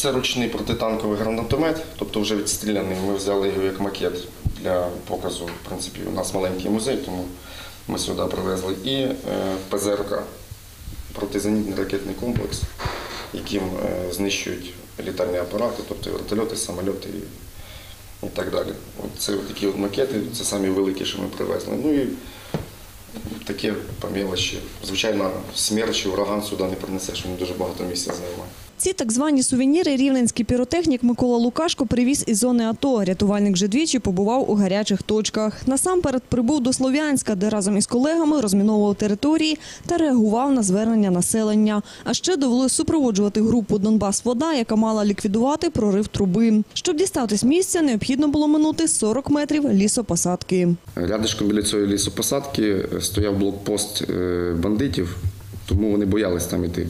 Це ручний протитанковий гранатомет, тобто вже відстріляний. Ми взяли його як макет для показу. В принципі, у нас маленький музей, тому ми сюди привезли. І е, ПЗРК протизенітний ракетний комплекс, яким е, знищують літальні апарати, тобто вертольоти, самольоти і, так далі. Це такі от макети, це самі великі, що ми привезли. Ну і таке по мелочі. Звичайно, смерч і ураган сюди не принесеш, він дуже багато місця займає. Ці так звані сувеніри рівненський піротехнік Микола Лукашко привіз із зони АТО. Рятувальник вже двічі побував у гарячих точках. Насамперед прибув до Слов'янська, де разом із колегами розміновував території та реагував на звернення населення. А ще довелося супроводжувати групу Донбас-Вода, яка мала ліквідувати прорив труби. Щоб дістатись місця, необхідно було минути 40 метрів лісопосадки. Рядишком біля цієї лісопосадки стояв блокпост е, бандитів, тому вони боялись там йти.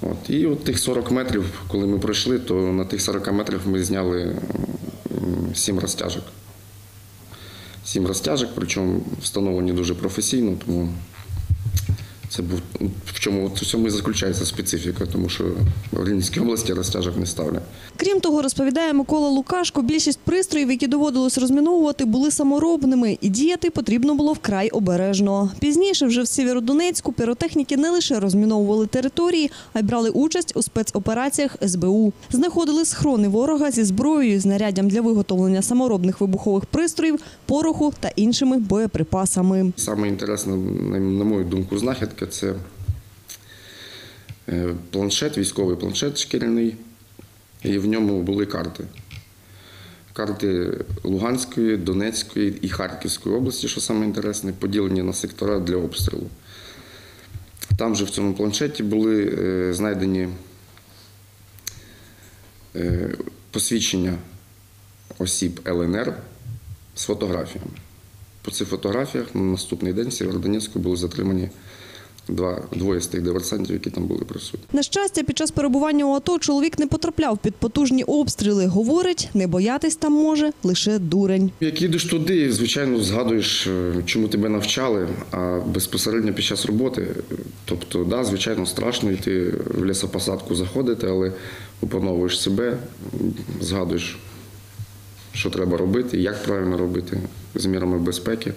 От. І от тих 40 метрів, коли ми пройшли, то на тих 40 метрів ми зняли 7 розтяжок. Сім розтяжок, причому встановлені дуже професійно, тому це був в чому в цьому і заключається специфіка, тому що в Рівненській області розтяжок не ставлять. Крім того, розповідає Микола Лукашко, більшість пристроїв, які доводилось розміновувати, були саморобними, і діяти потрібно було вкрай обережно. Пізніше, вже в Сєвєродонецьку, піротехніки не лише розміновували території, а й брали участь у спецопераціях СБУ. Знаходили схрони ворога зі зброєю, знаряддям для виготовлення саморобних вибухових пристроїв, пороху та іншими боєприпасами. Саме інтересна, на мою думку, знахідка це е, планшет, військовий планшет шкіряний, і в ньому були карти. Карти Луганської, Донецької і Харківської області, що саме інтересне, поділені на сектора для обстрілу. Там же в цьому планшеті були е, знайдені е, посвідчення осіб ЛНР з фотографіями. По цих фотографіях на наступний день в Сєвєродонецьку були затримані два, двоє з тих диверсантів, які там були присутні. На щастя, під час перебування у АТО чоловік не потрапляв під потужні обстріли. Говорить, не боятись там може лише дурень. Як їдеш туди, звичайно, згадуєш, е, чому тебе навчали, а безпосередньо під час роботи. Тобто, да, звичайно, страшно йти в лісопосадку заходити, але опановуєш себе, згадуєш, що треба робити, як правильно робити з мірами безпеки.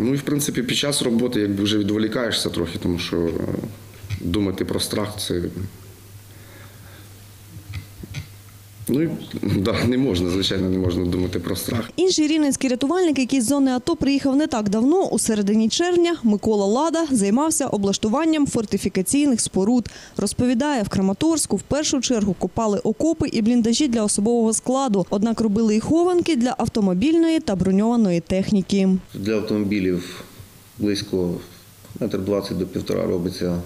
Ну і в принципі під час роботи якби вже відволікаєшся трохи, тому що е, думати про страх це. Ну і да, не можна, звичайно, не можна думати про страх. Інший рівненський рятувальник, який з зони АТО приїхав не так давно, у середині червня, Микола Лада, займався облаштуванням фортифікаційних споруд. Розповідає, в Краматорську в першу чергу копали окопи і бліндажі для особового складу. Однак робили і хованки для автомобільної та броньованої техніки. Для автомобілів близько метр 20 до півтора робиться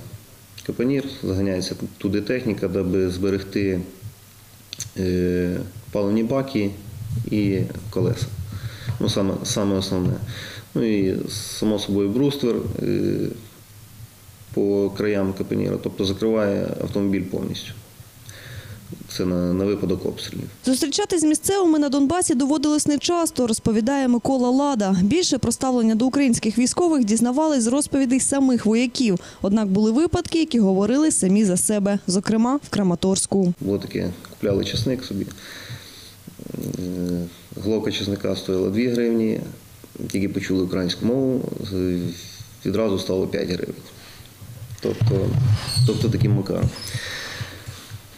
капонір, заганяється туди техніка, аби зберегти паливні баки і колеса. Ну, саме, саме основне. Ну і само собою бруствер е, по краям капоніра, тобто закриває автомобіль повністю. Це на, на випадок обстрілів. Зустрічатись з місцевими на Донбасі доводилось нечасто, розповідає Микола Лада. Більше про ставлення до українських військових дізнавались з розповідей самих вояків. Однак були випадки, які говорили самі за себе, зокрема в Краматорську. Було таке, купляли чесник собі. Е, Головка чесника стоїла 2 гривні, тільки почули українську мову, відразу стало 5 гривень. Тобто, тобто таким макаром.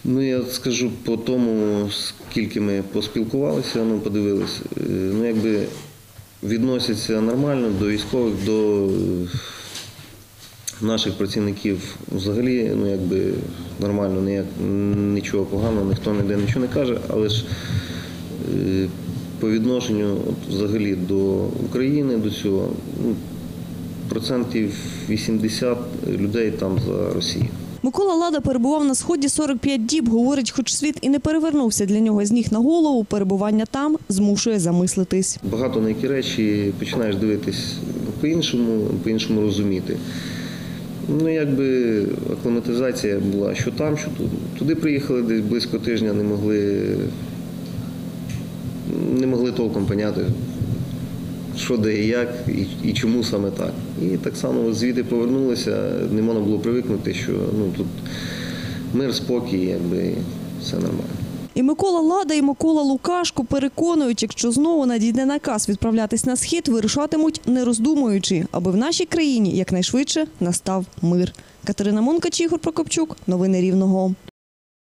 Ну, я скажу по тому, скільки ми поспілкувалися, ну, подивилися, е, ну, якби відносяться нормально до військових, до е, наших працівників взагалі ну, якби нормально, ніяк, нічого поганого, ніхто ніде нічого не каже, але ж е, по відношенню от, взагалі до України, до цього, ну, процентів 80 людей там за Росію. Микола Лада перебував на сході 45 діб. Говорить, хоч світ і не перевернувся для нього з ніг на голову, перебування там змушує замислитись. Багато на які речі починаєш дивитись по-іншому, по-іншому розуміти. Ну, якби акліматизація була що там, що тут. Туди приїхали десь близько тижня, не могли, не могли толком поняти, що де і як, і, і чому саме так. І так само звідти повернулися, не можна було привикнути, що ну, тут мир, спокій, якби все нормально. І Микола Лада, і Микола Лукашко переконують, якщо знову надійде наказ відправлятись на схід, вирушатимуть не роздумуючи, аби в нашій країні якнайшвидше настав мир. Катерина Мункач, Ігор Прокопчук. Новини Рівного.